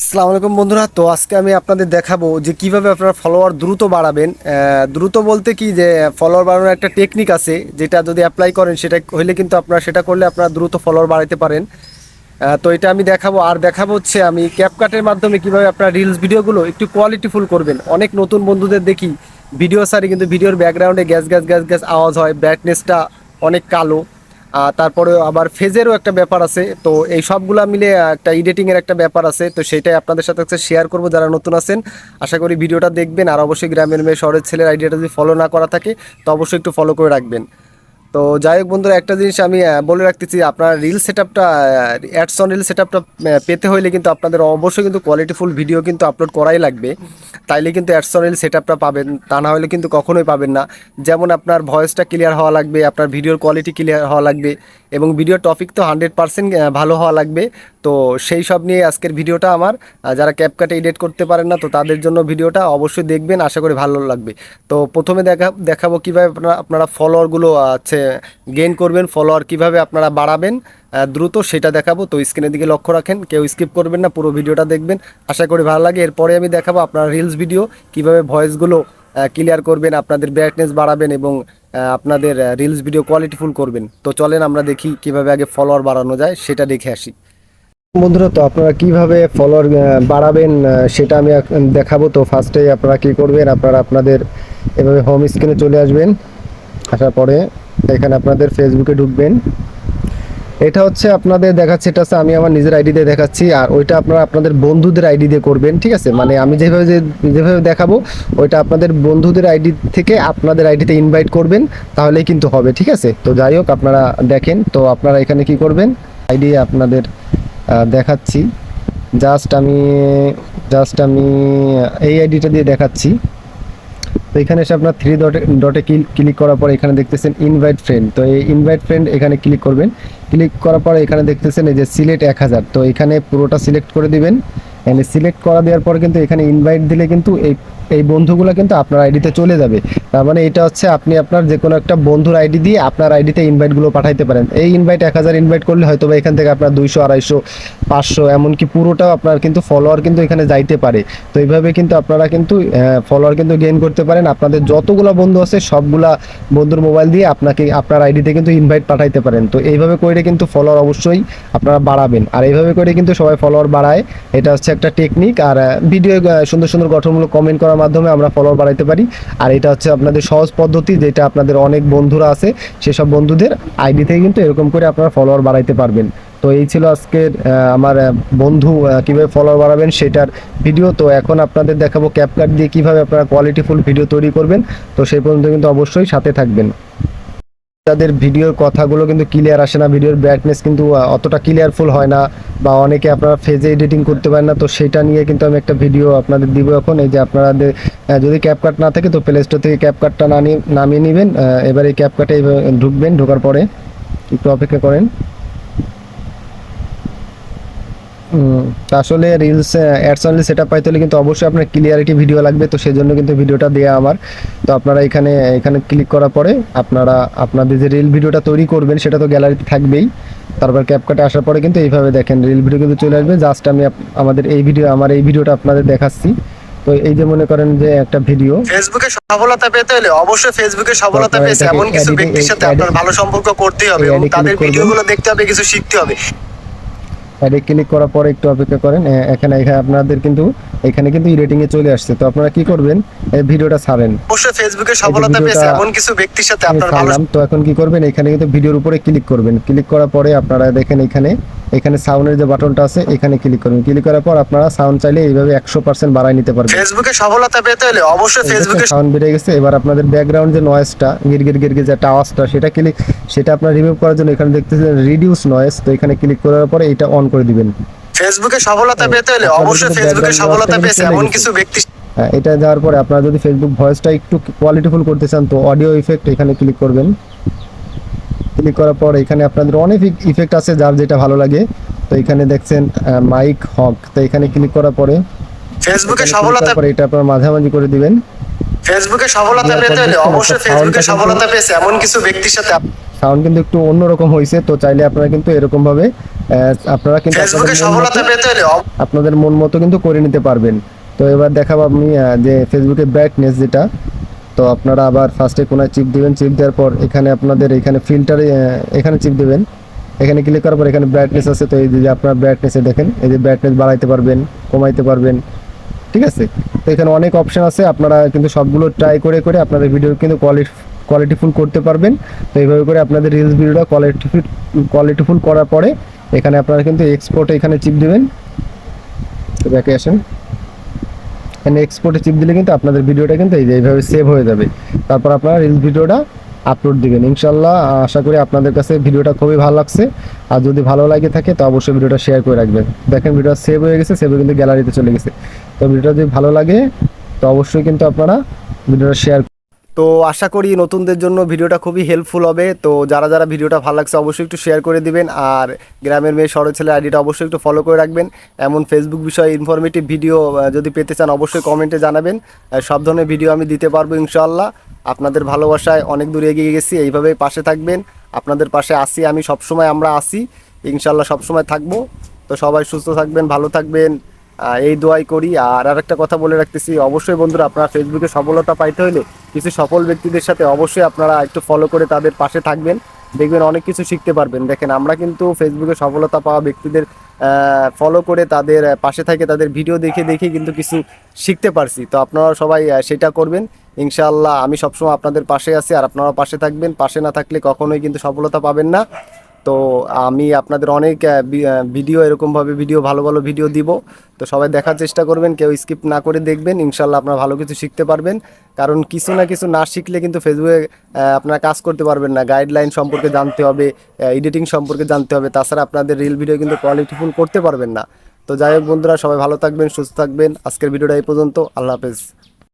আসসালামু আলাইকুম বন্ধুরা, তো আজকে আমি আপনাদের দেখাবো যে কীভাবে আপনারা ফলোয়ার দ্রুত বাড়াবেন। দ্রুত বলতে কি যে ফলোয়ার বাড়ানোর একটা টেকনিক আছে, যেটা যদি অ্যাপ্লাই করেন সেটা হইলে কিন্তু আপনারা সেটা করলে আপনারা দ্রুত ফলোয়ার বাড়াতে পারেন। তো এটা আমি দেখাবো, আর দেখাবো হচ্ছে আমি ক্যাপকাটের মাধ্যমে কীভাবে আপনার রিলস ভিডিওগুলো একটু কোয়ালিটিফুল করবেন। অনেক নতুন বন্ধুদের দেখি ভিডিও সারি কিন্তু ভিডিওর ব্যাকগ্রাউন্ডে গ্যাস গ্যাস গ্যাস গ্যাস আওয়াজ হয় ব্রাইটনেসটা অনেক কালো। তারপরে আবার ফেজেরও একটা ব্যাপার আছে। তো এই সবগুলা মিলে একটা এডিটিংয়ের একটা ব্যাপার আছে। তো সেটাই আপনাদের সাথে শেয়ার করব যারা নতুন আছেন। আশা করি ভিডিওটা দেখবেন। আর অবশ্যই গ্রামের মেয়ে শহরের ছেলের আইডিয়াটা যদি ফলো না করা থাকে, তো অবশ্যই একটু ফলো করে রাখবেন। তো যাই হোক বন্ধুরা, একটা জিনিস আমি বলে রাখতেছি, আপনার রিল সেট আপটা অ্যাডস অন রিল সেট আপটা পেতে হইলে কিন্তু আপনাদের অবশ্যই কিন্তু কোয়ালিটিফুল ভিডিও কিন্তু আপলোড করাই লাগবে। তাইলে কিন্তু অ্যাডস অন রিল সেট আপটা পাবেন, তা না হলে কিন্তু কখনোই পাবেন না। যেমন আপনার ভয়েসটা ক্লিয়ার হওয়া লাগবে, আপনার ভিডিওর কোয়ালিটি ক্লিয়ার হওয়া লাগবে। এবং ভিডিও টপিক তো হান্ড্রেড পার্সেন্ট ভালো হওয়া লাগবে। তো সেই সব নিয়ে আজকের ভিডিওটা আমার। যারা ক্যাপকাটে এডিট করতে পারেন না, তো তাদের জন্য ভিডিওটা অবশ্যই দেখবেন। আশা করি ভালো লাগবে। তো প্রথমে দেখা, দেখাবো কীভাবে আপনারা আপনারা ফলোয়ারগুলো আছে গেইন করবেন ফলোয়ার কীভাবে আপনারা বাড়াবেন দ্রুত সেটা দেখাবো। তো স্ক্রিনের দিকে লক্ষ্য রাখেন, কেউ স্কিপ করবেন না, পুরো ভিডিওটা দেখবেন। আশা করি ভালো লাগে। এরপরে আমি দেখাবো আপনার রিলস ভিডিও কীভাবে ভয়েসগুলো ক্লিয়ার করবেন, আপনাদের ব্রাইটনেস বাড়াবেন এবং আপনাদের রিলস ভিডিও কোয়ালিটিফুল করবেন। তো চলেন আমরা দেখি কীভাবে আগে ফলোয়ার বাড়ানো যায়, সেটা দেখে আসি। বন্ধুরা, তো আপনারা কীভাবে ফলোয়ার বাড়াবেন সেটা আমি দেখাবো। তো ফার্স্টে আপনারা কি করবেন, আপনারা আপনাদের এভাবে হোম স্ক্রিনে চলে আসবেন। আসার পরে এখানে আপনাদের ফেসবুকে ঢুকবেন। এটা হচ্ছে আপনাদের দেখাচ্ছে, এটা আমি আমার নিজের আইডি দিয়ে দেখাচ্ছি, আর ওইটা আপনারা আপনাদের বন্ধুদের আইডি দিয়ে করবেন, ঠিক আছে? মানে আমি যেভাবে যেভাবে দেখাবো, ওইটা আপনাদের বন্ধুদের আইডি থেকে আপনাদের আইডিতে ইনভাইট করবেন, তাহলেই কিন্তু হবে, ঠিক আছে? তো যাই হোক, আপনারা দেখেন, তো আপনারা এখানে কি করবেন? আইডি আপনাদের দেখাচ্ছি। জাস্ট আমি জাস্ট আমি, এই আইডিটা দিয়ে দেখাচ্ছি। তো এখানে এসে আপনার থ্রি ডটে ডটে ক্লিক করার পর এখানে দেখতেছেন ইনভাইট ফ্রেন্ড তো এই ইনভাইট ফ্রেন্ড এখানে ক্লিক করবেন। ক্লিক করার পর এখানে দেখতেছেন এই যে সিলেক্ট এক হাজার। তো এখানে পুরোটা সিলেক্ট করে দিবেন। এখানে সিলেক্ট করা দেওয়ার পর কিন্তু এখানে ইনভাইট দিলে কিন্তু এই এই বন্ধুগুলো কিন্তু আপনার আইডিতে চলে যাবে। তার মানে এটা হচ্ছে আপনি আপনার যে কোনো একটা বন্ধুর আইডি দিয়ে আপনার আইডিতে ইনভাইটগুলো পাঠাইতে পারেন। এই ইনভাইট এক হাজার ইনভাইট করলে হয়তো বা এখান থেকে আপনার দুইশো, আড়াইশো, পাঁচশো, এমনকি পুরোটাও আপনার কিন্তু ফলোয়ার কিন্তু এখানে যাইতে পারে। তো এইভাবে কিন্তু আপনারা কিন্তু ফলোয়ার কিন্তু গেইন করতে পারেন। আপনাদের যতগুলো বন্ধু আছে, সবগুলা বন্ধুর মোবাইল দিয়ে আপনাকে, আপনার আইডিতে কিন্তু ইনভাইট পাঠাইতে পারেন। তো এইভাবে করে কিন্তু ফলোয়ার অবশ্যই আপনারা বাড়াবেন। আর এইভাবে করে কিন্তু সবাই ফলোয়ার বাড়ায়। এটা হচ্ছে একটা টেকনিক আর ভিডিও সুন্দর সুন্দর গঠনমূলক কমেন্ট করার মাধ্যমে আমরা ফলোয়ার বাড়াইতে পারি। আর এটা হচ্ছে আপনাদের সহজ পদ্ধতি, যেটা আপনাদের অনেক বন্ধুরা আছে, সেসব বন্ধুদের আইডি থেকে কিন্তু এরকম করে আপনারা ফলোয়ার বাড়াইতে পারবেন। তো এই ছিল আজকের আমার বন্ধু কীভাবে ফলোয়ার বাড়াবেন সেটার ভিডিও। তো এখন আপনাদের দেখাবো ক্যাপকাট দিয়ে কীভাবে আপনারা কোয়ালিটিফুল ভিডিও তৈরি করবেন। তো সেই পর্যন্ত কিন্তু অবশ্যই সাথে থাকবেন। তাদের ভিডিওর কথাগুলো কিন্তু ক্লিয়ার আসে না, ভিডিওর ব্রাইটনেস কিন্তু অতটা ক্লিয়ারফুল হয় না বা অনেকে আপনারা ফেজে এডিটিং করতে পারেন না, তো সেটা নিয়ে কিন্তু আমি একটা ভিডিও আপনাদের দিব এখন। এই যে আপনাদের যদি ক্যাপকাট না থাকে তো প্লে স্টোর থেকে ক্যাপকাটটা নামিয়ে নামিয়ে নেবেন। এবার এই ক্যাপকাটে ঢুকবেন, ঢোকার পরে একটু অপেক্ষা করেন হুম, তা আসলে reels ads only set up পাইতে হলে কিন্তু অবশ্যই আপনার ক্লিয়ারিটি ভিডিও লাগবে তো সেজন্য কিন্তু ভিডিওটা দেওয়া আমার। তো আপনারা এখানে এখানে ক্লিক করার পরে আপনারা আপনাদের যে রিল ভিডিওটা তৈরি করবেন সেটা তো গ্যালারিতে থাকবেই। তারপর ক্যাপকাটে আসার পরে কিন্তু এইভাবে দেখেন রিল ভিডিও কিন্তু চলে আসবে। জাস্ট আমি আমাদের এই ভিডিও আমার এই ভিডিওটা আপনাদের দেখাচ্ছি। তো এই যে মনে করেন যে একটা ভিডিও ফেসবুকে সফলতা পেতে হলে অবশ্যই ফেসবুকে সফলতা পেয়েছে। এমন কিছু ব্যক্তির সাথে আপনার ভালো সম্পর্ক করতেই হবে এবং তাদের ভিডিওগুলো দেখতে হবে কিছু শিখতে হবে। অ্যাডে ক্লিক করার পরে একটু অপেক্ষা করেন। এখানে এখানে আপনাদের কিন্তু এখানে কিন্তু রেটিং এ চলে আসছে। তো আপনারা কি করবেন? এই ভিডিওটা ছাড়েন। অবশ্যই ফেসবুকে সফলতা পেয়েছে এমন কিছু ব্যক্তির সাথে আপনারা ভালো তো এখন কি করবেন? এখানে কিন্তু ভিডিওর উপরে ক্লিক করবেন। ক্লিক করার পরে আপনারা দেখেন এখানে এখানে সাউন্ডের যে বাটনটা আছে এখানে ক্লিক করবেন ক্লিক করার পর আপনারা সাউন্ড চাইলে এইভাবে একশো পার্সেন্ট বাড়ায় নিতে পারবেন। ফেসবুকে সফলতা পেতে হলে অবশ্যই ফেসবুকে সাউন্ড বেড়ে গেছে এবার আপনাদের ব্যাকগ্রাউন্ড যে নয়েজটা গির গির গির গির যে একটা আওয়াজটা সেটা ক্লিক সেটা আপনার রিমুভ করার জন্য এখানে দেখতেছেন রিডিউস নয়েজ তো এখানে ক্লিক করার পরে এটা অন করে দিবেন। ফেসবুকে সফলতা পেতে হলে অবশ্যই ফেসবুকে সফলতা পেয়েছে এমন কিছু ব্যক্তি হ্যাঁ, এটা যাওয়ার পরে আপনারা যদি ফেসবুক ভয়েসটা একটু কোয়ালিটিফুল করতে চান তো অডিও ইফেক্ট এখানে ক্লিক করবেন। ক্লিক করার পর এখানে আপনাদের অনেক ইফেক্ট আছে যার যেটা ভালো লাগে। তো এখানে দেখছেন মাইক হক তো এখানে ক্লিক করার পরে ফেসবুকে সফলতা পরে এটা আপনারা মাঝামাঝি করে দিবেন। ফেসবুকে সফলতা পেতে হলে অবশ্যই ফেসবুকে সফলতা পেয়েছে। এমন কিছু ব্যক্তির সাথে সাউন্ড কিন্তু একটু অন্যরকম হয়েছে তো চাইলে আপনারা কিন্তু এরকমভাবে আহ, আপনারা কিন্তু ফেসবুকে আপনাদের মন সফলতা মতো- পেতে হলে আপনাদের মন মতো কিন্তু করে নিতে পারবেন। তো এবার দেখাবো আপনি যে ফেসবুকে ব্রাইটনেস যেটা তো আপনারা আবার ফার্স্টে কোনায় চিপ দিবেন। চিপ দেওয়ার পর এখানে আপনাদের এখানে ফিল্টারে এখানে চিপ দিবেন। এখানে ক্লিক করার পর এখানে ব্রাইটনেস আছে। তো এই যে আপনার ব্রাইটনেসে দেখেন, এই যে ব্রাইটনেস বাড়াইতে পারবেন, কমাইতে পারবেন। ঠিক আছে? তো এখানে অনেক অপশন আছে। আপনারা কিন্তু সবগুলো ট্রাই করে করে আপনাদের ভিডিও কিন্তু কোয়ালিটি কোয়ালিটিফুল করতে পারবেন। তো এইভাবে করে আপনাদের রিলস ভিডিওটা কোয়ালিটিফুল কোয়ালিটিফুল করার পরে এখানে আপনারা কিন্তু এক্সপোর্টে এখানে চিপ দেবেন। তো ব্যাকে আসেন। এখানে এক্সপোর্টে চিপ দিলে কিন্তু আপনাদের ভিডিওটা কিন্তু এই যে এইভাবে সেভ হয়ে যাবে। তারপর আপনারা রিল ভিডিওটা আপলোড দিবেন। ইনশাল্লাহ আশা করি আপনাদের কাছে ভিডিওটা খুবই ভালো লাগছে। আর যদি ভালো লাগে থাকে, তো অবশ্যই ভিডিওটা শেয়ার করে রাখবেন। দেখেন ভিডিওটা সেভ হয়ে গেছে সেভ কিন্তু গ্যালারিতে চলে গেছে। তো ভিডিওটা যদি ভালো লাগে, তো অবশ্যই কিন্তু আপনারা ভিডিওটা শেয়ার তো আশা করি নতুনদের জন্য ভিডিওটা খুবই হেল্পফুল হবে। তো যারা যারা ভিডিওটা ভালো লাগছে অবশ্যই একটু শেয়ার করে দিবেন। আর গ্রামের মেয়ে শহরের ছেলে আইডিটা অবশ্যই একটু ফলো করে রাখবেন। এমন ফেসবুক বিষয়ে ইনফরমেটিভ ভিডিও যদি পেতে চান অবশ্যই কমেন্টে জানাবেন। সব ধরনের ভিডিও আমি দিতে পারব ইনশাল্লাহ আপনাদের ভালোবাসায় অনেক দূর এগিয়ে গেছি, এইভাবেই পাশে থাকবেন। আপনাদের পাশে আসি আমি, সবসময় আমরা আসি ইনশাল্লাহ সবসময় থাকব। তো সবাই সুস্থ থাকবেন, ভালো থাকবেন। এই দোয়াই করি। আর আরেকটা কথা বলে রাখতেছি, অবশ্যই বন্ধুরা আপনারা ফেসবুকে সফলতা পাইতে হলে কিছু সফল ব্যক্তিদের সাথে অবশ্যই আপনারা একটু ফলো করে তাদের পাশে থাকবেন। দেখবেন অনেক কিছু শিখতে পারবেন। দেখেন, আমরা কিন্তু ফেসবুকে সফলতা পাওয়া ব্যক্তিদের ফলো করে তাদের পাশে থেকে তাদের ভিডিও দেখে দেখে কিন্তু কিছু শিখতে পারছি। তো আপনারা সবাই সেটা করবেন। ইনশাআল্লাহ আমি সবসময় আপনাদের পাশে আছি। আর আপনারা পাশে থাকবেন। পাশে না থাকলে কখনোই কিন্তু সফলতা পাবেন না। তো আমি আপনাদের অনেক ভিডিও, এরকমভাবে ভিডিও, ভালো ভালো ভিডিও দিব। তো সবাই দেখার চেষ্টা করবেন, কেউ স্কিপ না করে দেখবেন। ইনশাল্লাহ আপনারা ভালো কিছু শিখতে পারবেন। কারণ কিছু না কিছু না শিখলে কিন্তু ফেসবুকে আপনারা কাজ করতে পারবেন না। গাইডলাইন সম্পর্কে জানতে হবে এডিটিং সম্পর্কে জানতে হবে। তাছাড়া আপনাদের রিল ভিডিও কিন্তু কোয়ালিটিফুল করতে পারবেন না। তো যাই হোক বন্ধুরা, সবাই ভালো থাকবেন, সুস্থ থাকবেন। আজকের ভিডিওটা এই পর্যন্ত। আল্লাহ হাফেজ।